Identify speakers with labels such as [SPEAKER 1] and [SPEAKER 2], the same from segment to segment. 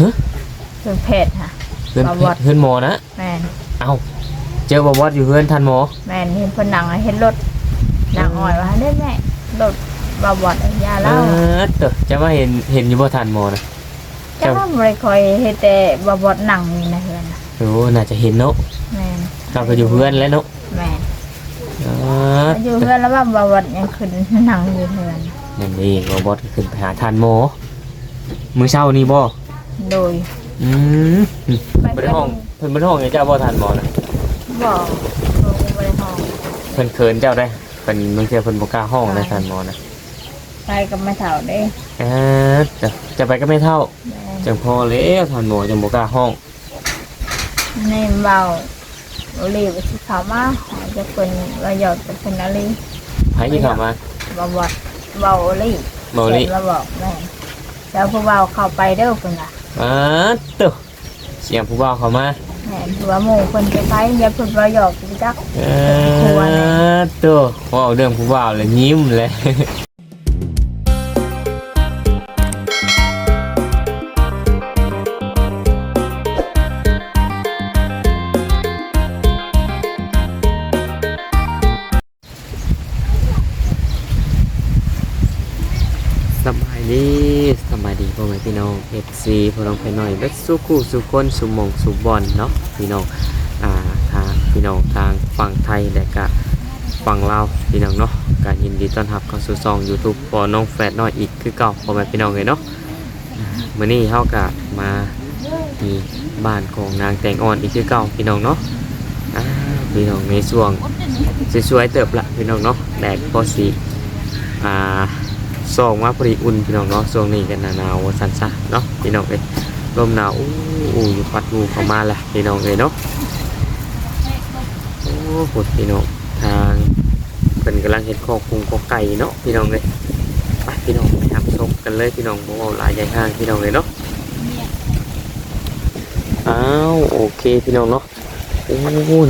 [SPEAKER 1] ฮะ
[SPEAKER 2] คือเพศค่ะ
[SPEAKER 1] เพื่อน
[SPEAKER 2] บวช
[SPEAKER 1] เพื่อนหมอนะ
[SPEAKER 2] แม่น
[SPEAKER 1] เอ้า เจอบวชอยู่เพื่อนทันหมอ
[SPEAKER 2] แม่นเห็นเพนนังเห็นรถนางอ่อยว่าได้แม่รถบาบอดยา
[SPEAKER 1] เอ
[SPEAKER 2] เล่า
[SPEAKER 1] อเตอจะมาเห็นเห็นอยู่บ่ทันหมอนะ
[SPEAKER 2] จะว่าบ่ได้คอยเฮ็ดแต่บาบอดหนังนี่นะเฮือนน่ะ
[SPEAKER 1] โอ้น่าจะเห็นเนาะ
[SPEAKER 2] แม่น
[SPEAKER 1] เราก็อยู่เพื่อนแล้วเนาะ
[SPEAKER 2] แม่น
[SPEAKER 1] อ๋อ
[SPEAKER 2] อยู่เฮือนแล้วว่าบาบอดยังขึ้นหนังอยู่เฮือน
[SPEAKER 1] นั่นเองบวชก็ขึ้นไปหาทันหมอ มื้อเช้านี่บ่
[SPEAKER 2] โดย
[SPEAKER 1] อืมบ่ได้ห้องเพิ่นบ่ได้ห้องให้เจ้าบ่ทันหมอนะ
[SPEAKER 2] บอกเพิ่นบ่ได้ห้อง
[SPEAKER 1] เพิ่นเขินเจ้าได้เพิ่นบางเทื่อเพิ่นบ่กล้าห้องนะทันหมอนะ
[SPEAKER 2] ไปกับแม่เฒ่าเด้
[SPEAKER 1] เออจะจะไปก็ไม่เท่า
[SPEAKER 2] แม่น
[SPEAKER 1] จังพอแล้วทันหมอจังบ่กล้าห้อง
[SPEAKER 2] นี่เบาโอลีว่าสิเข้ามาหาจะเพิ่นว่าหยอดจะเพิ่นอลี
[SPEAKER 1] ไผที่เข้ามา
[SPEAKER 2] บาบอดเบาโอลี
[SPEAKER 1] เมาลิ
[SPEAKER 2] เพิ่นมาบอกแม่นแล้วผู้เบาเข้าไปเด้อเพิ่นน่ะ
[SPEAKER 1] อ่าตึเสียงผู้บ่าวเข้ามา
[SPEAKER 2] แม่นหัวหมูคนจะไปอย่าเพิ่นว่าหยอกสิจัก
[SPEAKER 1] เออตัวว้าวเรื่องผู้บ่าวเลยยิ้มเลย พี่น้องเอฟซีพวกเราไปหน่อยเบ็ดสู้คู่สู้คนสู้มงสู้บอลเนาะพี่น้องอ่าทางพี่น้องทางฝั่งไทยและก็ฝั่งลาวพี่น้องเนาะการยินดีต้อนรับเข้าสู่ซอง YouTube พอน้องแฟดน้อยอีกคือเก่าพอแม่พี่น้องเลยเนาะอ่ามื้อนี้เฮากะมาที่บ้านของนางแตงอ่อนอีกคือเก่าพี่น้องเนาะอ่าพี่น้องในช่วงสวยๆเติบละพี่น้องเนาะแดดพอสีอ่า ส่งมาพอดีอุ่นพี่น้องเนาะช่วงนี้กันหนาวๆสันซะเนาะพี่น้องเอ้ยลมหนาวอู้อู้อยู่พัดงูเข้ามาแหละพี่น้องเอ้ยเนาะโอ้โหพี่น้องทางเป็นกำลังเห็ดคอกคุงคอกไก่เนาะพี่น้องเลยไปพี่น้องไปทำชมกันเลยพี่น้องโมเอาหลายใหญ่ห้างพี่น้องเลยเนาะอ้าวโอเคพี่น้องเนาะโอ้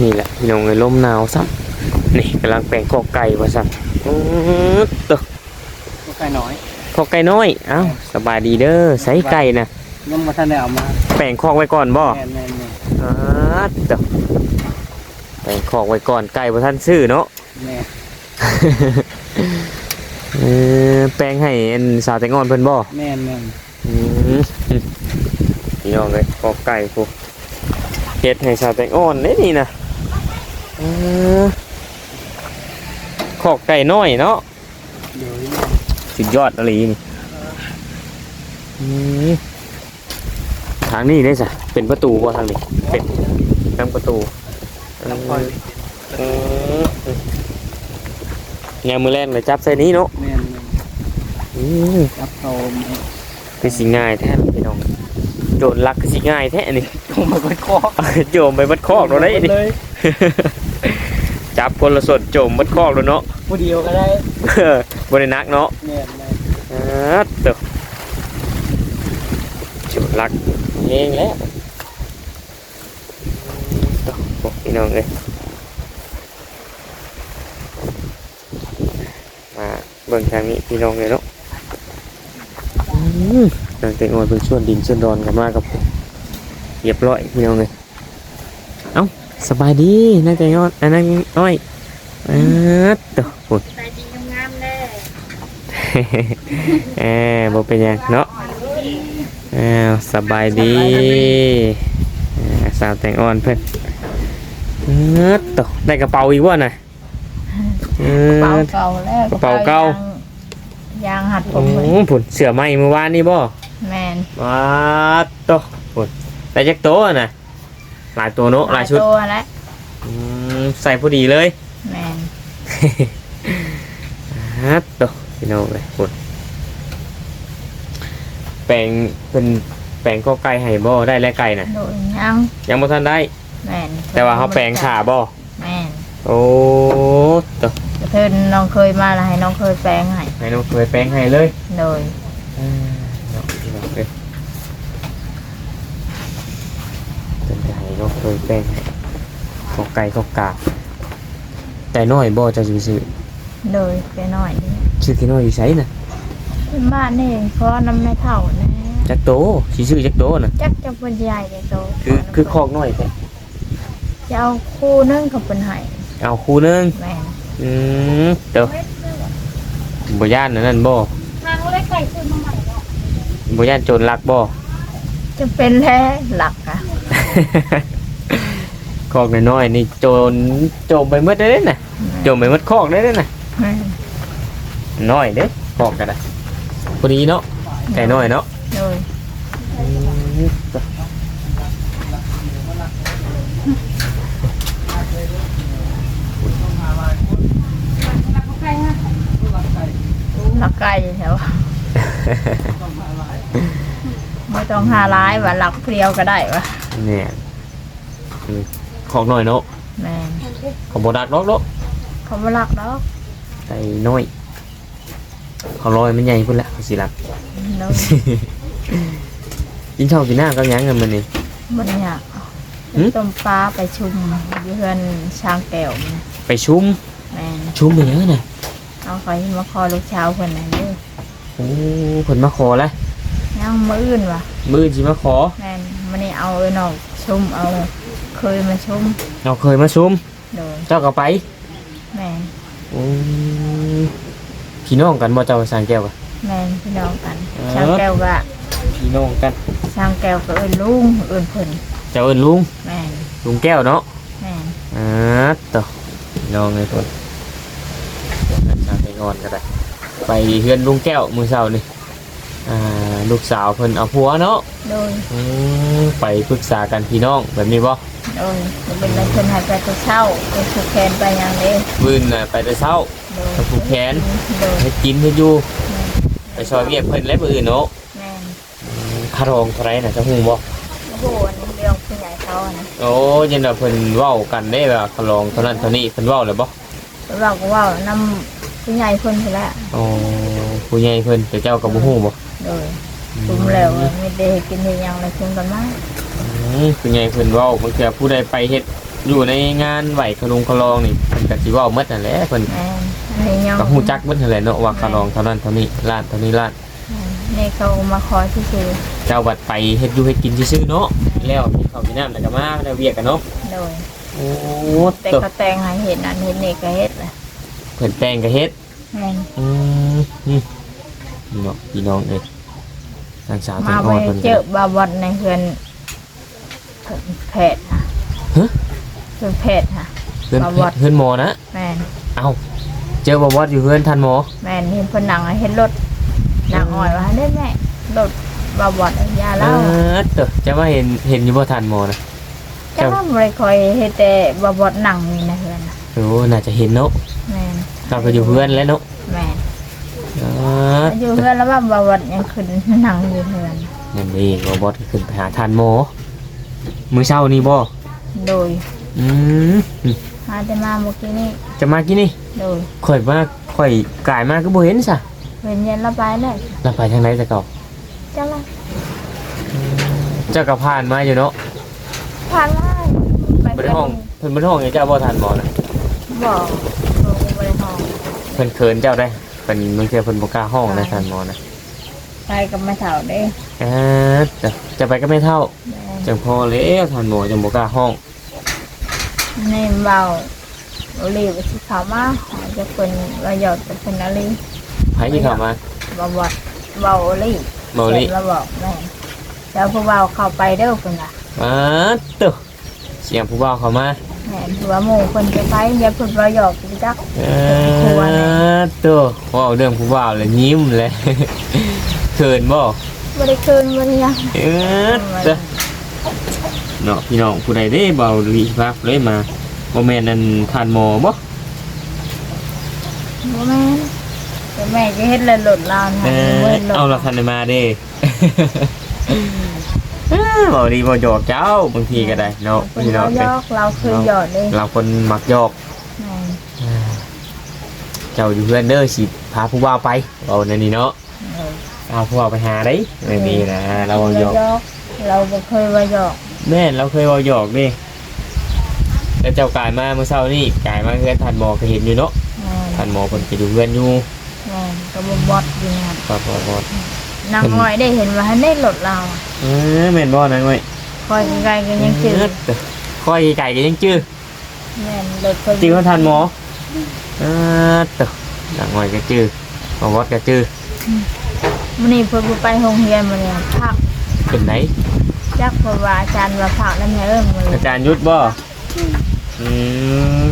[SPEAKER 1] นี่แหละพี่น้องเลยลมหนาวซ้ำนี่กำลังแปลงคอกไก่มาซ้ำอื้อตึก
[SPEAKER 3] ก็ ไก่น้อย
[SPEAKER 1] ขอกไก่น้อย เอ้าสบายดีเด้อใส่ไก่นะ
[SPEAKER 3] ยังมาทันได้เอามา
[SPEAKER 1] แป่งคอกไว้ก่อนบ่
[SPEAKER 3] แม่นแม่นแม่น
[SPEAKER 1] อ่าเด้อแป่งคอกไว้ก่อนไก่บ่ทันซื้อเนาะ
[SPEAKER 3] แม่
[SPEAKER 1] เออแป้งให้อันสาวแตงอ่อนเพิ่นบ่
[SPEAKER 3] แม่นแม่น
[SPEAKER 1] อืมพี่น้องเลยคอกไก่พวกเฮ็ดให้สาวแตงอ่อนเด้นี่นะเออคอกไก่น้อยเนาะ
[SPEAKER 3] เดี๋ยว
[SPEAKER 1] สุดยอดอะไรนี่อืมทางนี้ได้สะเป็นประตูบ่ทางนี้ เป็นทางประตู
[SPEAKER 3] น้ำคอย
[SPEAKER 1] เออแงมือแรกเลยจับใส่นี้เนาะ
[SPEAKER 3] แม่นแม่น
[SPEAKER 1] อืม
[SPEAKER 3] รับเขา
[SPEAKER 1] คือสิง่ายแท้พี่น้องโจรลักคือสิง่ายแท้นี่
[SPEAKER 3] ลงมาก็คอ
[SPEAKER 1] โจมไปบัดคอกเราได้นี่
[SPEAKER 3] เลย
[SPEAKER 1] จับคนละสดโจมบัดคอกแล้วเนาะ
[SPEAKER 3] ผู้เดียวก็ได้
[SPEAKER 1] เออบ่ได้นักเนาะ
[SPEAKER 3] แม่นแม่น
[SPEAKER 1] อ่าเด้อโจรลักเองแล้วเด้อบอกพี่น้องเลยมาเบิ่งทางนี้พี่น้องเลยเนาะอืมนางเตงอ่อนเป็นส่วนดินส่วนดอนกันมากกับผมเรียบร้อยพี่น้องเลยเอ้าสบายดีนางเตงอ่อนอันนั้นอ้อย เออเด้อโอ้ย
[SPEAKER 2] ไปดีงามๆเด้อ
[SPEAKER 1] เออบ่เป็นหยังเนาะเออสบายดีเออสาวแต่งอ่อนเพิ่นเออตกได้กระเป๋าอีกวะน่ะเออ
[SPEAKER 2] เป่าเก่าแล้ว
[SPEAKER 1] กระเป๋าเก่า
[SPEAKER 2] ยงยางหัดผ
[SPEAKER 1] โอ้
[SPEAKER 2] มเลย
[SPEAKER 1] ผุนเสือไหมเมื่อวานนี่บ่
[SPEAKER 2] แม่น
[SPEAKER 1] ว้าโตะผุนได้จักโตะน่ะหลายตัวเนาะหลายชุด
[SPEAKER 2] ตัวแล้ว
[SPEAKER 1] อืมใส่พอดีเลย
[SPEAKER 2] แม่น
[SPEAKER 1] ฮัตโตะพี่น้องเลยผุนแปลงเป็นแปลงก็ไก่ให้บ่ได้แล้วไก่น่ะ
[SPEAKER 2] โดยยัง
[SPEAKER 1] ยังบ่ทันได้
[SPEAKER 2] แม่น
[SPEAKER 1] แต่ว่าเขาแปลงขาบ่
[SPEAKER 2] แม่น
[SPEAKER 1] โอ้ตัว
[SPEAKER 2] เพิ่นน้องเคยมาแล้วให้น้องเคยแปลงให้
[SPEAKER 1] ให้น้องเคยแปลงให้เลย
[SPEAKER 2] โดย
[SPEAKER 1] เนาะพี่น้องเอ้ยเป็นไก่น้องเคยแปลงให้ขอไก่ขอกาบ แต่น้อยบ่เจะสิซื้อ
[SPEAKER 2] โดยไปหน่อย
[SPEAKER 1] ชื่อที่น้อยอยู่ไสน่ะ
[SPEAKER 2] บ้านนี่เพราะน้ำไม่เท่าแน่
[SPEAKER 1] จักโตสิซื้อจักโตน่ะ
[SPEAKER 2] จักจะเป็นใหญ่เลยโต
[SPEAKER 1] คือคือคอกน้อยแท้
[SPEAKER 2] จะเอาคู่นึงกับเป็นไห้
[SPEAKER 1] เอาคู่หนึง
[SPEAKER 2] แม่น
[SPEAKER 1] อืมเด้อบ่ย่านอันนั่นบ่
[SPEAKER 2] ทางเล็กไก่ซื้อมาใหม่แล้ว
[SPEAKER 1] บ่ย่านโจรลักบ่
[SPEAKER 2] จะเป็นแท้หลักอะ
[SPEAKER 1] คอกน้อยๆนี่โจรโจมไปหมดได้เด้น่ะโจมไปหมดคอกได้เด้น่ะ
[SPEAKER 2] แม่น
[SPEAKER 1] น้อยเด้คอกก็ได้พอดีเนาะไก่น้อยเนาะ
[SPEAKER 2] โดย
[SPEAKER 1] อืม
[SPEAKER 2] หลักไก่แถวไม่ต้องหาร้ายว่าหลักเพรียวก็ได้วะ
[SPEAKER 1] เนี่ยอืมคอกน้อยเนาะ
[SPEAKER 2] แม่น
[SPEAKER 1] เขาบ่ดักดอกเนาะ
[SPEAKER 2] เขาไม่หลักดอก
[SPEAKER 1] ไก่น้อยเขาลอยมันใหญ่พุ่นละเขาสิรัก
[SPEAKER 2] โดย
[SPEAKER 1] กินข้าวกินน้ำกับหยังกันมันนี่
[SPEAKER 2] มันอยาก
[SPEAKER 1] หืม
[SPEAKER 2] ต้มปลาไปชุมอยู่เพื่อนช้างแก้วมัน
[SPEAKER 1] ไปชุ่ม
[SPEAKER 2] แม่น
[SPEAKER 1] ชุ่มไปยังน่ะ
[SPEAKER 2] เอาคอยมาคอลูกเช้าเพื่อนนั่นเด้อ
[SPEAKER 1] โอ้เพิ่นมาขอแล้ว
[SPEAKER 2] ยังมืออื่นวะ
[SPEAKER 1] มือสิมาขอ
[SPEAKER 2] แม่นมันนี่เอาเอ้นอกชุมเอา เคยมาชุม
[SPEAKER 1] เราเคยมาชุ่ม
[SPEAKER 2] โดย
[SPEAKER 1] เจ้าก็ไป
[SPEAKER 2] แม่น
[SPEAKER 1] อืมพี่น้องกันบ่เจ้าสร้างแก้วกะ
[SPEAKER 2] แม่นพี่น้องกัน
[SPEAKER 1] เออ
[SPEAKER 2] ช้างแก้วก็
[SPEAKER 1] พี่น้องกัน
[SPEAKER 2] ช้างแก้วก็เอิ้นลุงเอิ้นเพิ่น
[SPEAKER 1] เจ้าเอิ้นลุง
[SPEAKER 2] แม่น
[SPEAKER 1] ลุงแก้วเนาะ
[SPEAKER 2] แม่น
[SPEAKER 1] อ่าต่อพี่น้องเลยคนนั่นทางไปงอนก็ได้ ไปเฮือนลุงแก้วมือเช้านี่อ่าลูกสาวเพิ่นเอาผัวเนาะ
[SPEAKER 2] โดย
[SPEAKER 1] อืมไปปรึกษากันพี่น้องแบบนี้บ่
[SPEAKER 2] โดยจะเป็นอะไรเพิ่นให้ไปแต่เช้าไปผูกแขนไปหยังเด้
[SPEAKER 1] วืนน่ะไปแต่เช้า
[SPEAKER 2] โดย
[SPEAKER 1] ไปผูกแขน
[SPEAKER 2] โดย
[SPEAKER 1] ให้กินให้อยู่ไปซอยเวียกเพิ่นและมื้ออื่นเนาะ
[SPEAKER 2] แม่น
[SPEAKER 1] อืมค่ารองเท่าไหร่น่ะจะฮู้บ่
[SPEAKER 2] โอ้โหอันนี้เรื่องผู้ใหญ่เขาอะนะ
[SPEAKER 1] โอ้ยันว่าเพิ่นเว้ากันได้ว่าค่ารองเท่านั้นเท่านี้เพิ่นเว้าเลยบ่
[SPEAKER 2] เราก็ว่านำผู้ใหญ่เพิ่นไปแล้ว
[SPEAKER 1] อ๋อผู้ใหญ่เพิ่นแต่เจ้าก็บ่ฮู้บ่
[SPEAKER 2] โดยคุมแล้วไม่ได้กินได้หยังเลยคุมกันมา
[SPEAKER 1] อื มผู้ใหญ่เพิ่นเว้าบางเทื่อผู้ใดไปเฮ็ดอยู่ในงานไหวขนมขลองนี่เพิ่นก็สิเว้าหมดนั่นแหละเพิ่น
[SPEAKER 2] แม่นอันนี้ยัง
[SPEAKER 1] ก็ฮู้จักเบิดนั่นแหละเนาะว่าขลองเท่านั้นเท่านี้ล้านเท่านี้ล้าน
[SPEAKER 2] นี่เขามาขอที่ซื้อ
[SPEAKER 1] เจ้าบัดไปเฮ็ดอยู่เฮ็ดกินซื่อๆเนาะแล้วมีข้าวมีน้ำแล้วก็มาแล้วเวียกกันเนาะ
[SPEAKER 2] โดย
[SPEAKER 1] โอ้
[SPEAKER 2] แต่
[SPEAKER 1] ตว
[SPEAKER 2] เขาแต่งให้เห็นอันเห็นนี่ก็เฮ็ดแหละ
[SPEAKER 1] เพิ่นแต่งก็เฮ็ด
[SPEAKER 2] แม่น
[SPEAKER 1] อืมนี่เนาะพี่น้องเอ้ยนางสาวแต
[SPEAKER 2] มาง
[SPEAKER 1] อ่
[SPEAKER 2] ไป
[SPEAKER 1] อนเพิ่น
[SPEAKER 2] เจ
[SPEAKER 1] ก็
[SPEAKER 2] อบาบอดในเฮือน เพิ่นแพทย์ค่ะ
[SPEAKER 1] ฮะ
[SPEAKER 2] เพิ่นแพทย์ค่ะ
[SPEAKER 1] เพิ่น
[SPEAKER 2] บาบอด
[SPEAKER 1] เพิ่นหมอนะ
[SPEAKER 2] แม่น
[SPEAKER 1] เอ้าเจอบ่บอสอยู่เพิ่นทันหมอ
[SPEAKER 2] แม่นเห็นเพิ่นนั่งเห็นรถนางอ่อยว่าเด้แม่รถบาบอดยา
[SPEAKER 1] เอ
[SPEAKER 2] เล่า
[SPEAKER 1] อเตอจะมาเห็นเห็นอยู่บ่ทันหมอนะ
[SPEAKER 2] แต่ว่าบ่ได้ค่อยเฮ็ดแต่บาบอดนั่งนี่นะเฮือนน่ะ
[SPEAKER 1] โอ้น่าจะเห็นเนาะ
[SPEAKER 2] แม่น
[SPEAKER 1] เราก็อยู่เพื่อนแล้วเนาะ
[SPEAKER 2] แม่น
[SPEAKER 1] อ๋อ
[SPEAKER 2] อยู่เฮือนแล้วว่าบาบอดยังขึ้นนั่งอยู่เฮือน
[SPEAKER 1] นั่นเองบ่บอสขึ้นไปหาทันหมอ มื้อเช้านี่บ่
[SPEAKER 2] โดย
[SPEAKER 1] อืม
[SPEAKER 2] หาแต่มาเมื่อกี้นี้
[SPEAKER 1] จะมากี่นี่
[SPEAKER 2] โดย
[SPEAKER 1] ข่อยมาข่อยกายมาก็บ่เห็นซะ
[SPEAKER 2] เพิ่นเย็นระบายแล้ว
[SPEAKER 1] เราไปทางไหนแต่เก่า
[SPEAKER 2] จังละ
[SPEAKER 1] เจ้าก็ผ่านมาอยู่เนาะ
[SPEAKER 2] ผ่านมาไป
[SPEAKER 1] บ่ได้ห้องเพิ่นบ่ได้ห้องให้เจ้าบ่ทันหมอนะ
[SPEAKER 2] บอกบอกบ่ได้ห้อง
[SPEAKER 1] เพิ่นเขินเจ้าได้เพิ่นบางเทื่อเพิ่นบ่กล้าห้องนะทันหมอนะ
[SPEAKER 2] ไปกับแม่เฒ่าเด้
[SPEAKER 1] เออจะจะไปก็ไม่เท่า
[SPEAKER 2] แม่
[SPEAKER 1] จังพอแล้วทันหมอจังบ่กล้าห้อง
[SPEAKER 2] ในเบาโอลีว่าสิเขามาหอจะเป็นว่าหยอดจะเป็นอะไร
[SPEAKER 1] ไผที่เข้ามา
[SPEAKER 2] บ่บอดเบาโอลี
[SPEAKER 1] เมาลิ
[SPEAKER 2] เราบอกแม่แล้วผู้เบาเข้าไปเด้อเพิ่นล่ะ
[SPEAKER 1] มาตึเสียงผู้บ่าวเข้ามา
[SPEAKER 2] แม่ผัวหมู่เพิ่นจะไปอย่าเพิ่นว่าหยอกสิจัก
[SPEAKER 1] เออตัวว้าวเรื่องผู้บ่าวเลยยิ้มเลย เขินบ่
[SPEAKER 2] บ่ได้คืนบ่ได้หยัง
[SPEAKER 1] เออเด้อเนาะพี่น้องผู้ใดได้เบาลีพักเลยมาบ่แม่นนั่นทานหมอบ่
[SPEAKER 2] บ่แม่นแต่แม่จะเฮ็ดแล้วหล่นลาว
[SPEAKER 1] เอ
[SPEAKER 2] นะ
[SPEAKER 1] อ
[SPEAKER 2] บ่หล่น
[SPEAKER 1] เอาละคันได้มาเด้เออบ่ดีบ่หยอกเจ้าบางทีก็ได้เนาะ
[SPEAKER 2] เพิ่น
[SPEAKER 1] พี่น้
[SPEAKER 2] ว่า
[SPEAKER 1] อง
[SPEAKER 2] หย
[SPEAKER 1] เอ้ย
[SPEAKER 2] อกเราคือหยอดเด้
[SPEAKER 1] เราคนมักหยอก
[SPEAKER 2] แม่น
[SPEAKER 1] เจ้าอยู่เพื่อนเด้อสิพาผู้บ่าวไปเอาในนี้เนาะ
[SPEAKER 2] เออ
[SPEAKER 1] เอาผู้บ่าวไปหาได้ไม่มีนะเราเอาหยอก
[SPEAKER 2] เราบ่เคยว่าหยอก
[SPEAKER 1] แม่นเราเคยเอาหยอกดิแล้วเจ้ากายมาเมื่อเช้านี่กายมาเพื่อนทันหมอก็เห็นอยู่เนาะ
[SPEAKER 2] แม่น
[SPEAKER 1] ทันหมอคนก็อยู่เพื่อนอยู่
[SPEAKER 2] แม่นก็บ่บอดอยู่นั่น
[SPEAKER 1] ปอปอปอ
[SPEAKER 2] นางน้อยได้เห็นว่าให้ได้รถเรา
[SPEAKER 1] เออแม่นบ่นางเอ้ย
[SPEAKER 2] คอยไกลๆก็ยังจืด
[SPEAKER 1] เออค่อยไก่ก็ยังจื้อ
[SPEAKER 2] แม่นรถเพิ่น
[SPEAKER 1] จริงว่าทันหมอเออตะนางเอ้ยก็จื้อบ่วัดก็จื้อ
[SPEAKER 2] มื้อนี้เพิ่นบ่ไปโรงเรียนมื้อนี้พัก
[SPEAKER 1] เป็นไหน
[SPEAKER 2] จักเพราะว่าอาจารย์ว่าพักแล้วแม่เอิ้นมื้อ
[SPEAKER 1] อา
[SPEAKER 2] นี้
[SPEAKER 1] จารย์ยุทธบ่อืม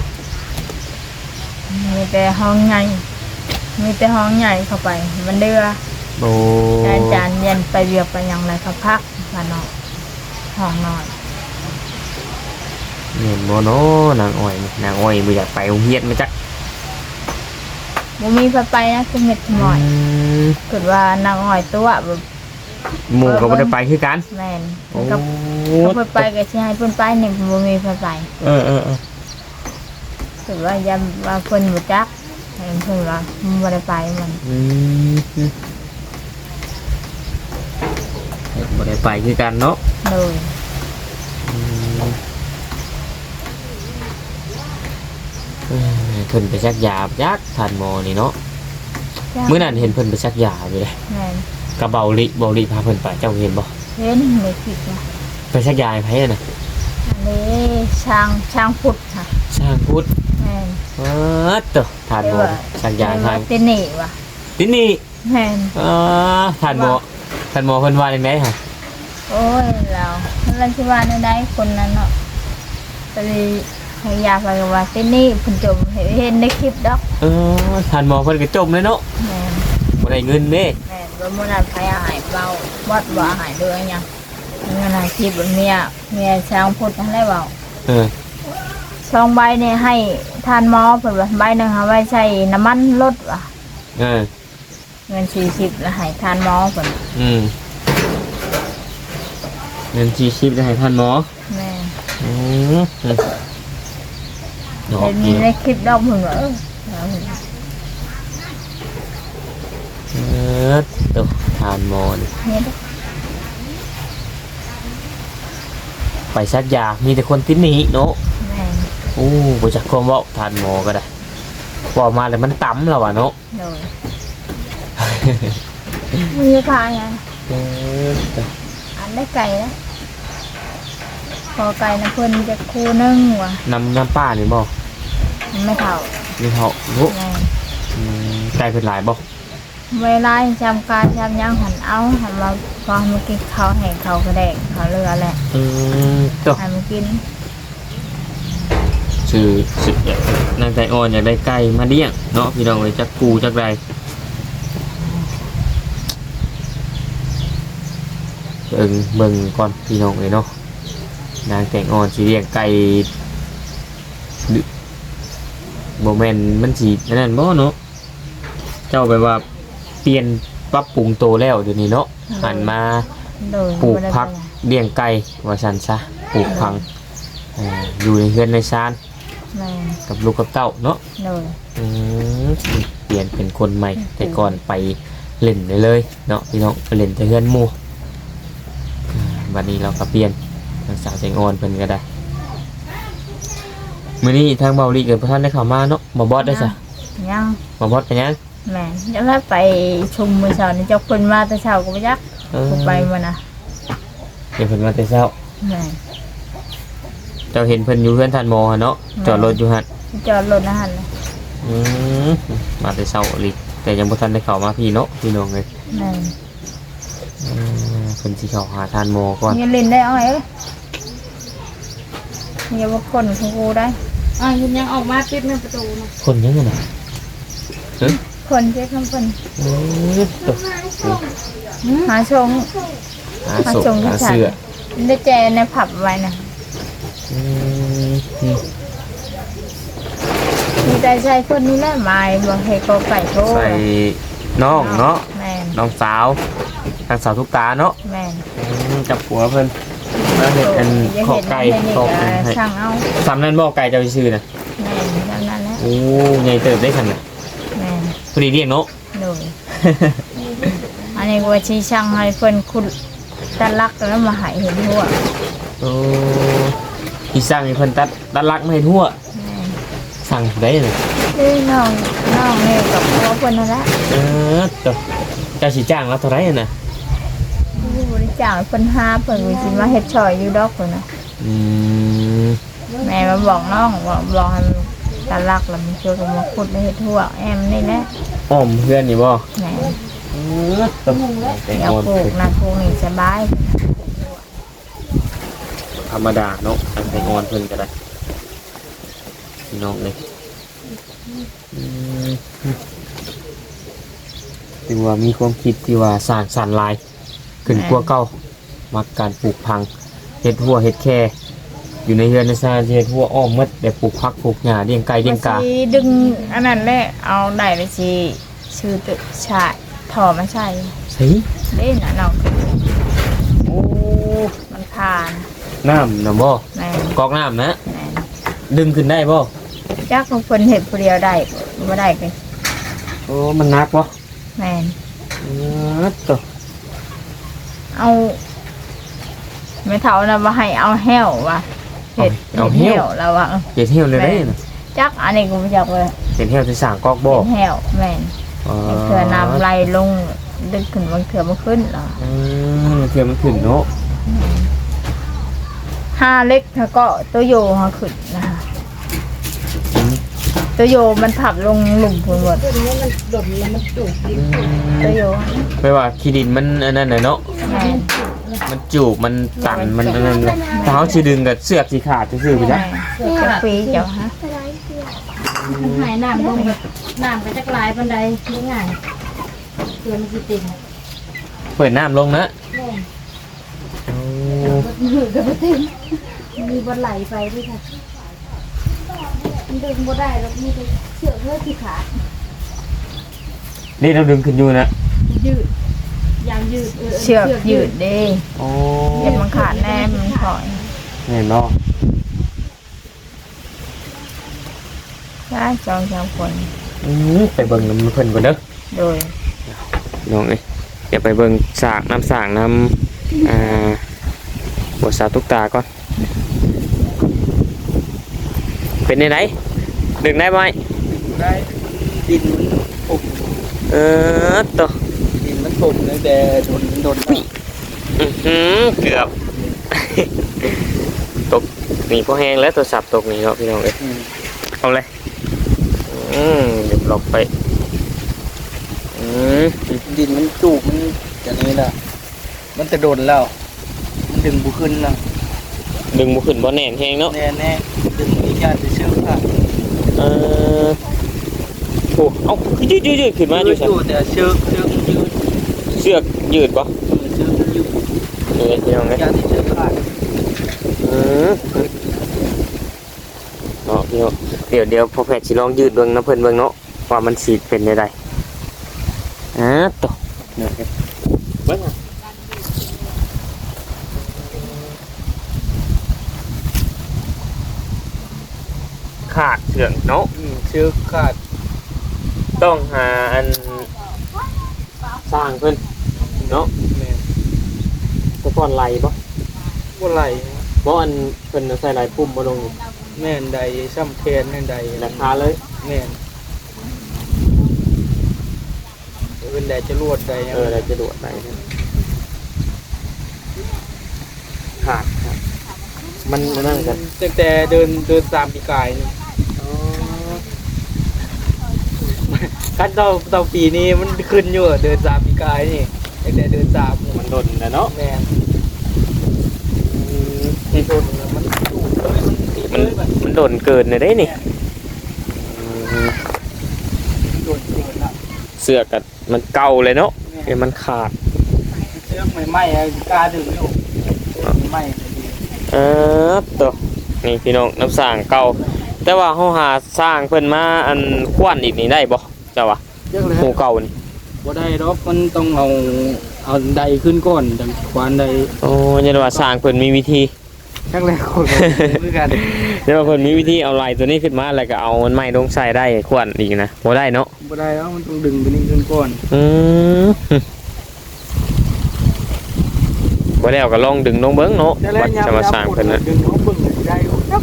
[SPEAKER 2] มีแต่ห้องใหญ่มีแต่ห้องใหญ่เข้าไป มันเดือ
[SPEAKER 1] โอ้
[SPEAKER 2] แต่อาจารย์เรียนไปเวียกไปหยังไรเขาพักมาเนาะห้องนอน
[SPEAKER 1] เห็นบ่เนาะนางอ้อยนี่นางอ้อยบ่อยากไปโรงเรียนมาจัก
[SPEAKER 2] บ่มีไฟไปนะคือเม็ดหน่อย
[SPEAKER 1] ม
[SPEAKER 2] เกิดว่านางอ้อยตัวแบบ
[SPEAKER 1] หมู่ก็บ่ได้ไปคือกัน
[SPEAKER 2] แม่น
[SPEAKER 1] โอ้
[SPEAKER 2] กับเขาเพิ่นไปก็สิให้เพิ่นไปนี่บ่มีไฟไป
[SPEAKER 1] เออเออเออ
[SPEAKER 2] เกิดว่ายันว่าเพิ่นบ่จักให้เพิ่นว่ามันบ่ได้ไปมัน
[SPEAKER 1] อืมบ่ได้ไปคือกันเนาะ
[SPEAKER 2] โดย
[SPEAKER 1] อืม เอ้ยเพิ่นไปชักยายักทานหมอนี่เนาะ
[SPEAKER 2] จัก
[SPEAKER 1] เมื่อนั้นเห็นเพิ่นไปชักยาอยู่เลย
[SPEAKER 2] แม่น
[SPEAKER 1] กระเบาลิเบาลิพาเพิ่นไปเจ้าเห็นบ่
[SPEAKER 2] เห็นในคลิปนะ
[SPEAKER 1] ไปชักยาให้ไผน่ะ
[SPEAKER 2] อันนี้ช้างช้างพุทธค่ะ
[SPEAKER 1] ช่างพุทธ
[SPEAKER 2] แม่น
[SPEAKER 1] เออเตอะทานหมอชักยาทาง
[SPEAKER 2] เต้นนี่ว่ะ
[SPEAKER 1] ที่นี่
[SPEAKER 2] แม่น
[SPEAKER 1] เออทานหมอทานหมอเพิ่นว่าจังได๋ฮะ
[SPEAKER 2] โอ้ยเราเราที่ว่าได้คนนั้นเนาะไป ให้ยาไปกับว่าที่นี่เพิ่นจมเห็นในคลิปดอก
[SPEAKER 1] เออทานหมอเพิ่นก็จมเลยเนาะ
[SPEAKER 2] แม่น
[SPEAKER 1] บ่ได้เงินเด้
[SPEAKER 2] แม่นว่ามื้อนั้นไปหายเบาบอดว่าหายด้วยหยังเงินหายคลิปเมียเมียช้างพูดทั้งได้เบา
[SPEAKER 1] เออ
[SPEAKER 2] สองใบเนี่ยให้ทานหมอเพิ่นว่าใบหนึงหาไว้ใช้น้ำมันรถว่ะ
[SPEAKER 1] เออ
[SPEAKER 2] เงิน40แล้วให้ทานหมอเพิ่น
[SPEAKER 1] อืมเงินชีชิปจะให้ท่านหมอ
[SPEAKER 2] แม่น
[SPEAKER 1] อืมดอก
[SPEAKER 2] เห็น
[SPEAKER 1] นี่
[SPEAKER 2] ในคลิปดอกเพิ่นว่าเออเอาเพิ่น
[SPEAKER 1] เออตัวทานหมอนี่
[SPEAKER 2] เฮ็ด
[SPEAKER 1] ไปซักยา มีแต่คนติดหนีเนาะ
[SPEAKER 2] แม่น
[SPEAKER 1] โอ้บ่จักความเว้าทานหมอก็ได้บอกมาแล้วมันต่ำแล้วว่ะเนาะ
[SPEAKER 2] โดยมีทางยัง
[SPEAKER 1] เออตัว
[SPEAKER 2] อันได้ไก่นะพอไก่นะเพิ่นจะคู่นึงว่ะ
[SPEAKER 1] น้ำน้ำป้านี่บ่
[SPEAKER 2] มัน ไม่เท่า
[SPEAKER 1] นี่เขาโอ้
[SPEAKER 2] แม่
[SPEAKER 1] อืมไก่เพิ่นหลายบ่
[SPEAKER 2] เวลาจำการจำยังหันเอาหันมาพอมากินข้าวแห้งข้าวกระแดกข้าวเรือแหละ
[SPEAKER 1] อืมตัว
[SPEAKER 2] ให้มากิน
[SPEAKER 1] ชื่อสุดนางใจอ่อนอยากได้ไก่มาเลี้ยงเนาะพี่น้องเอ้ยจักกูจักไรเบิ่งเบิ่งก่อนพี่น้องเอ้ยเนาะนางแต่งอ่อนสิเลี้ยงไก่ดึ บ่แม่นมันสิอันนั้นบ่เนาะเจ้าแบบว่าเปลี่ยนปรับปรุงโตแล้วเดี๋ยวนี้เนาะหันมา
[SPEAKER 2] โดย
[SPEAKER 1] ปลูก
[SPEAKER 2] บ่ได้
[SPEAKER 1] พัก
[SPEAKER 2] ไปไหน
[SPEAKER 1] เลี้ยงไก่ว่าซั่นซะปลูกพังอ่าอยู่ในเฮือนในชาน
[SPEAKER 2] แม่
[SPEAKER 1] กับลูกกับเต้าเนาะ
[SPEAKER 2] โดย
[SPEAKER 1] อืมเปลี่ยนเป็นคนใหม่ แต่ก่อนไปเล่นได้เลยเนาะพี่น้องไปเล่นแต่เฮือนหมู่อ่าวันนี้เราก็เปลี่ยนทางสาวแจงอ่อนเพิ่นก็ได้ มื้อนี้ทางเบาลีเกิดพระท่านได้เข้ามาเนาะบ่บอสได้ซะ
[SPEAKER 2] ยัง
[SPEAKER 1] บ่บอสเป็นหยัง
[SPEAKER 2] แม่จะว่าไปชมมือเช้านี่เจ้าคนมาแต่เช้าก็บ่ยัก
[SPEAKER 1] เออ
[SPEAKER 2] กูไปมานะ
[SPEAKER 1] เดี๋ยวเพิ่นมาแต่เช้า
[SPEAKER 2] แม่
[SPEAKER 1] เจ้าเห็นเพิ่นอยู่เฮือนท่านหมอหั่นเนาะจอดรถอยู่หั่น
[SPEAKER 2] จอดรถนะหั่นน่ะ
[SPEAKER 1] อืมมาแต่เช้าอีหลีแต่ยังบ่ทันได้เข้ามาพี่เนาะพี่น้องเอ้ย
[SPEAKER 2] แม่
[SPEAKER 1] เออเพิ่นสิเข้าหาท่านหมอก่อน
[SPEAKER 2] อย่าเล่นได้อ้อยเอ้ยอย่าบ่คนของกูได้
[SPEAKER 4] อ่าคุณยังออกมาปิดในประตูนะ
[SPEAKER 1] คนยังไงน่ะเฮ้ย
[SPEAKER 2] คนเจ๊คำเพิ่น
[SPEAKER 1] เอ้ยตก
[SPEAKER 2] หาชง
[SPEAKER 1] หาศพหาเสื้อ
[SPEAKER 2] ได้แจในผับไว้นะ
[SPEAKER 1] อืมอืม
[SPEAKER 2] มีแต่ใช้คนนี้แหละหมายบอกให้กอไก่โทร
[SPEAKER 1] ใส่น้องเนาะ
[SPEAKER 2] แม่น
[SPEAKER 1] น้องสาวทางสาวทุกตาเนาะ
[SPEAKER 2] แม่น
[SPEAKER 1] อืมจับหัวเพิ่น แล้วเห็ดอัน
[SPEAKER 2] อย่า
[SPEAKER 1] ขอ
[SPEAKER 2] เห็น
[SPEAKER 1] ไก่
[SPEAKER 2] ให้นี่
[SPEAKER 1] ขอ
[SPEAKER 2] ก็
[SPEAKER 1] ไก่ให้
[SPEAKER 2] ช่างเอา
[SPEAKER 1] สามนั่นบ่ไก่เจะไปซื้อน่ะ
[SPEAKER 2] แม่นดังนั้นแหละ
[SPEAKER 1] โอ้ใหญ่เติบได้ขนาด
[SPEAKER 2] แม่น
[SPEAKER 1] พอดีเรียกเนาะ
[SPEAKER 2] โดยอันนี้ว่าชี้ช่างให้เพิ่นคุณตะลักแล้วมาใหายเห็นหัว
[SPEAKER 1] โอ้พี่สร้างให้เพิ่นตัดตัดลักไม่ทั่ว
[SPEAKER 2] แม่น
[SPEAKER 1] สั่งได้น่ะ
[SPEAKER 2] เอ้ยน้องน้องนี่กับพ่อเพิ่นนั่นแหละ
[SPEAKER 1] เออตัวเจ้าสิจ้างแล้วเท่าไหร่น่ะ
[SPEAKER 2] จ้างเพิ่นหาเพิ่นสิมาเฮ็ดช่อยอยู่ดอกเพิ่นน่ะ
[SPEAKER 1] อืม
[SPEAKER 2] แม่มาบอกน้องบอกบอกให้มันตาลักแล้วมันช่วยกันมาขุดในเฮ็ดทั่วแอมนี่แหละ
[SPEAKER 1] อ้อมเพื่อนนี่บ่
[SPEAKER 2] แม่
[SPEAKER 1] เออตบแต่ง
[SPEAKER 2] อยาก
[SPEAKER 1] อน
[SPEAKER 2] ปลูกนะปลูกนี่สบาย
[SPEAKER 1] ธรรมดาเนาะอันแต่งอนเพิ่นก็ได้พี่น้องเลยอืมถือว่ามีความคิดที่ว่าสร้างสรรค์หลาย ขึ้นกว่าเก่ามักการปลูกพังเฮ็ดหัวเฮ็ดแค่อยู่ในเรือนในซานเฮ็ดหัวอ้อมหมดแต่ปลูกผักปลูกหญ้าเลี้ยงไก่เลี้ยงกา
[SPEAKER 2] สิดึงอันนั้นแหละเอาได้ไปสิชื่อตึกชายถอมาใช่
[SPEAKER 1] สิ
[SPEAKER 2] เล่นน่ะน้อง
[SPEAKER 1] โอ้
[SPEAKER 2] มันผ่าน
[SPEAKER 1] น้ำนะบ่
[SPEAKER 2] แม่
[SPEAKER 1] กอกน้ำนะ
[SPEAKER 2] แม่
[SPEAKER 1] ดึงขึ้นได้บ่
[SPEAKER 2] จักของเพิ่นเฮ็ดผู้เดียวได้บ่ได้ก็
[SPEAKER 1] โอ้มันหนักบ่
[SPEAKER 2] แม่น
[SPEAKER 1] เออตัว
[SPEAKER 2] เอาไม่เท่านะว่าให้เอาแห้วว่ะเห็ด
[SPEAKER 1] เอาเหี้ยว
[SPEAKER 2] แล้วว่า
[SPEAKER 1] เฮ็ดเหี่ยวเลยได้น่ะ
[SPEAKER 2] จักอันนี้กูไม่จักเลย
[SPEAKER 1] เฮ็ดเหี่ยวที่สร้างกอกบ่
[SPEAKER 2] เป็นแห้วแม่น
[SPEAKER 1] อ๋อ
[SPEAKER 2] เถื่อน้ำไหลลงดึกขึ้นบางเถื่อมาขึ้นเหรอ
[SPEAKER 1] อืมเถื่อมันขึ้นเนาะ
[SPEAKER 2] ห้าเล็กแล้วก็ตัวโยเขาขึ้นนะคะ
[SPEAKER 1] อืม
[SPEAKER 2] ตัวโยมันผับลงหลุมพุ่นหมด
[SPEAKER 4] ตัวนี้มันหล่นแล้วมันจุกดิน
[SPEAKER 2] ตัวโย
[SPEAKER 1] ไม่ว่าขี้ดินมันอันนั้นน่ะเนาะ
[SPEAKER 2] แม่น
[SPEAKER 1] มันจูบมันตันมันอันนั้นเลยถ้าเขาสิดึงกับเสือกสิขาดซื่อๆไปจ้ะ
[SPEAKER 2] แม่นจะปีเจ้าฮะ
[SPEAKER 4] มันหายน้ำลงแบบน้ำไปจากลายบันไดนี่ง่ายเตือนมันสิติด
[SPEAKER 1] เปิดน้ำลงนะ
[SPEAKER 4] แม่
[SPEAKER 1] โอ้
[SPEAKER 4] มือกับบ่ติดมีบนไหลไปด้วยค่ะ มันดึงบ่ได้แล้วมีแต่เชือกเลือดที่ขาด
[SPEAKER 1] นี่เราดึงขึ้นอยู่นะ
[SPEAKER 4] ยืดยางยืด
[SPEAKER 2] เชือกยืดเด้
[SPEAKER 1] โอ้
[SPEAKER 2] เห็นมันขาดแน่มันถอย
[SPEAKER 1] เห็นเนาะ
[SPEAKER 2] ได้จองสามคน
[SPEAKER 1] อืมไปเบิ่งน้ำเพิ่นก่อนเด้อ
[SPEAKER 2] โดย
[SPEAKER 1] น้องเอ้ยเดี๋ยวไปเบิ่งสากน้ำสากน้ำอ่าบทสาวตุกตาก่อนเป็นในไหน ดึงได้ไหม
[SPEAKER 3] ได้ดินมันผม
[SPEAKER 1] เออตัว
[SPEAKER 3] ดินมันผมตั้งแต่โดนโดน
[SPEAKER 1] อื้อหือเกือบ ตกนี่พอแห้งแล้วตัวสับตกนี่เนาะพี่น้องเอ้ย
[SPEAKER 3] อืม
[SPEAKER 1] เอาเลยอืมเดี๋ยวหลบไปอืม
[SPEAKER 3] ดินมันจูบมันอย่างนี้ละมันจะโดนแล้วมันดึงบุขึ้นแล้ว
[SPEAKER 1] ดึงบุขึ้นบ่แน่นแห้งเนาะ
[SPEAKER 3] แน่แน่ๆดึงอีกอย่างจะเชื่อค่ะ
[SPEAKER 1] เออโอ้เอ้าคือยืดยืดยืดขึ้นมาอยู่สัน
[SPEAKER 3] อยู่แต่เชือกเชือกมันยืด
[SPEAKER 1] เชือกยืดปะ
[SPEAKER 3] เชือกมันยืด
[SPEAKER 1] นี่พี่น้อง
[SPEAKER 3] อี
[SPEAKER 1] เอ้ย
[SPEAKER 3] กอย่างที่เชือกขาด
[SPEAKER 1] อืมเนาะพี่น้องเดี๋ยวเดี๋ยวพอแพทย์สิลองยืดเบิ่งนะเพิ่นเบิ่งเนาะว่ามันสีเป็นได้ไดอ่าตัวเนี่ยเบิ่งอะขาดเชือกเนาะ
[SPEAKER 3] อืมเชือกขาด
[SPEAKER 1] ต้องหาอันสร้างเพิ่นเนาะ
[SPEAKER 3] แม่น
[SPEAKER 1] แต่ก่อนไหลบ่
[SPEAKER 3] บ่ไหล
[SPEAKER 1] บ่อันเพิ่นเอาใส่ไหลปุ่มบ่ลงนี่
[SPEAKER 3] แม่นใดซ้ำแขนแม่นใด
[SPEAKER 1] ราคาเลย
[SPEAKER 3] แม่นเป็นใดจะรวดใด
[SPEAKER 1] เออเราจะดวดไหลเนี่ยขาดครับมันอันนั่นกัน
[SPEAKER 3] ตั้งแต่เดินเดินตามปีกายนี่ คันเต่าเต่าปีนี้มันขึ้นอยู่อะเดินตามปีกายนี่ตั้งแต่เดินตาม
[SPEAKER 1] มันดนนะเนาะ
[SPEAKER 3] แม่นที่ชนแล้วมันสูงเลยมันติด
[SPEAKER 1] มัน
[SPEAKER 3] เลยแบบ
[SPEAKER 1] มันโดนเกินเลยได้นี่อืม
[SPEAKER 3] โดนติดละ
[SPEAKER 1] เสื้อกัมันเก่าเลยเนาะเดี๋ยวมันขาด
[SPEAKER 3] เชือกใหม่ๆอะกล้าดึงอยู่ใหม่ๆเลยดี
[SPEAKER 1] เออตัวนี่พี่น้องน้ำสร้างเก่า แต่ว่าเขาหาสร้างเพิ่นมาอันควนอีกนี่ได้บ่ เจ้าวะ
[SPEAKER 3] เชือกเลย
[SPEAKER 1] หมูเก่านี่
[SPEAKER 3] บ่ได้ดอกมันต้องเอาเอาใดขึ้นก่อนจังควานใด
[SPEAKER 1] โอ้ยันว่าสร้างเพิ่นมีวิธี
[SPEAKER 3] ชักแรกคนก็เหมือนกัน
[SPEAKER 1] ยันว่าเพิ่นมีวิธีเอาลายตัวนี้ขึ้นมาแล้วก็เอามันไม้ลงใส่ได้ควนอีกนะบ่ได้เนาะ
[SPEAKER 3] บ่ได้แล้วมันต้องดึงตัวนี้ขึ้นก่อน
[SPEAKER 1] อืมบ่แล้วก็ลองดึงลงเบิ่งเนาะ
[SPEAKER 3] แต่แล้ว
[SPEAKER 1] ว่าจะมาสร้างเพิ่นน่ะ
[SPEAKER 3] ดึงเขาเบิ่งเลยได้อยู่ครับ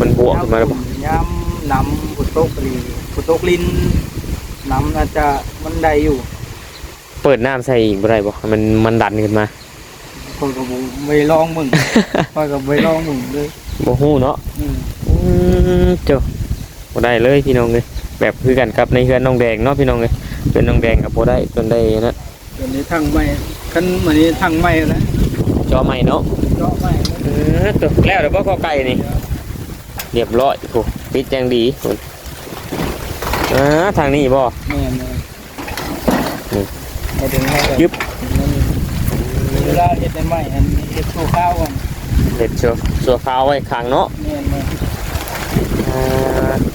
[SPEAKER 1] มันบวกขึ้นมาแล้วบ่
[SPEAKER 3] ยามนำฝนตกลีฝนตกลิน น้ำน่าจะมันได้อยู่
[SPEAKER 1] เปิดน้ำใส่อีกบ่ได้บ่ให้มันมันดันขึ้นมา
[SPEAKER 3] คนก็บ่ไม่ลองมึงข้อยก็ไม่ลองมึงเลย
[SPEAKER 1] บ่ฮู้เนาะ
[SPEAKER 3] อืม
[SPEAKER 1] อืมเจ้าบ่ได้เลยพี่น้องเลยแบบคือกันครับในเฮือนน้องแดงเนาะพี่น้องเลยเฮือนน้องแดงกับบ่ได้จนได้นะ
[SPEAKER 3] เดี๋ยวนี้ทางใหม่คันมื้อนี้ทางใหม่แล้ว
[SPEAKER 1] จอใหม่เนาะ
[SPEAKER 3] เจาะใหม่
[SPEAKER 1] เออตัวแล้วเดี๋ยวบ่เข้าไก่นี่ เรียบร้อยโหปิดอย่างดีพุ่น อ่าทางนี้บ่
[SPEAKER 3] แม่น
[SPEAKER 1] นี่
[SPEAKER 3] ๆให้ถึงให้ก็
[SPEAKER 1] ยึบ
[SPEAKER 3] เวลาเฮ็ดได้ใหม่อันเฮ็ดโชว์ข้าวก่อน
[SPEAKER 1] เด็ดชัวชัวขาวไว้ข้างเนาะ
[SPEAKER 3] แม่นๆ
[SPEAKER 1] อ่า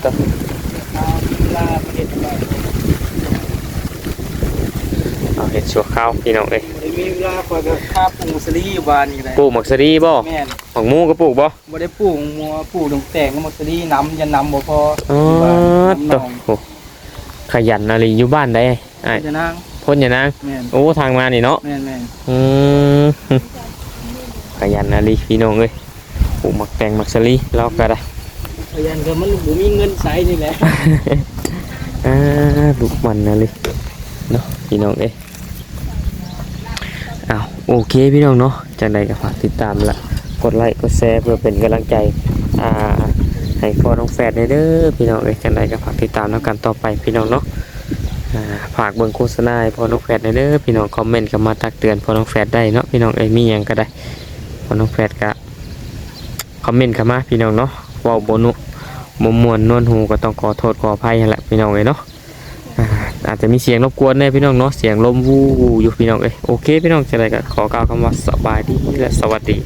[SPEAKER 1] ตัว
[SPEAKER 3] ข้าวเวลาเฮ็ดใหม่
[SPEAKER 1] เอาเห็ดชัวขาวพี่น้องเอ้ย
[SPEAKER 3] บ่ได้มีเวลาข้อยก็ข้าปลูกสลีอยู่บ้านนี่แหละ
[SPEAKER 1] ปลูกหมักสะดีบ่
[SPEAKER 3] แม่น
[SPEAKER 1] หมักหมูก็ปลูกบ่
[SPEAKER 3] บ่ได้ปลูกมัวปลูกดงแตงก็มักสลีน้ำยันน้ำบ่พอ
[SPEAKER 1] อ๋อ
[SPEAKER 3] อยู่บ้าน
[SPEAKER 1] ตัว
[SPEAKER 3] น้ำหนอง
[SPEAKER 1] โหขยันอะไรอยู่บ้านได้ไอ้
[SPEAKER 3] จะนาง
[SPEAKER 1] พ่นอย่านาง
[SPEAKER 3] แม่น
[SPEAKER 1] โอ้ทางมานี่เนาะ
[SPEAKER 3] แม่นแม่น
[SPEAKER 1] อืมขยันอะไรพี่น้องเอ้ยปลูกหมักแตงหมักสลีเราก็ได้
[SPEAKER 3] พยันก็มันบ่มีเงินใช้นี่แหละ
[SPEAKER 1] อ่าลูกมันนะเลยเนาะพี่น้องเอ้ยอ้าวโอเคพี่น้องเนาะจากใดก็ฝากติดตามละ กดไลค์กดแชร์เพื่อเป็นกำลังใจอ่าให้พ่อน้องแฝดในเด้อพี่น้องเอ้ยจากใดก็ฝากติดตามแล้วกันต่อไปพี่น้องเนาะฝากเบิ่งโฆษณาให้พ่อน้องแฝดในเด้อพี่น้องคอมเมนต์ก็มาตักเตือนพ่อน้องแฝดได้เนาะพี่น้องเอ้ยมีหยังก็ได้พ่อน้องแฝดก็คอมเมนต์เข้ามาพี่น้องเนาะเว้าบ่นุมมวนนวลหูก็ต้องขอโทษขออภัยแหละพี่น้องเอ้ยเนาะอาอาจจะมีเสียงรบกวนแน่พี่น้องเนาะเสียงลมวูอยู่พี่น้องเอ้ยโอเคพี่น้องจะไรก็ขอกล่าวคำว่าสบายดีและสวัสดี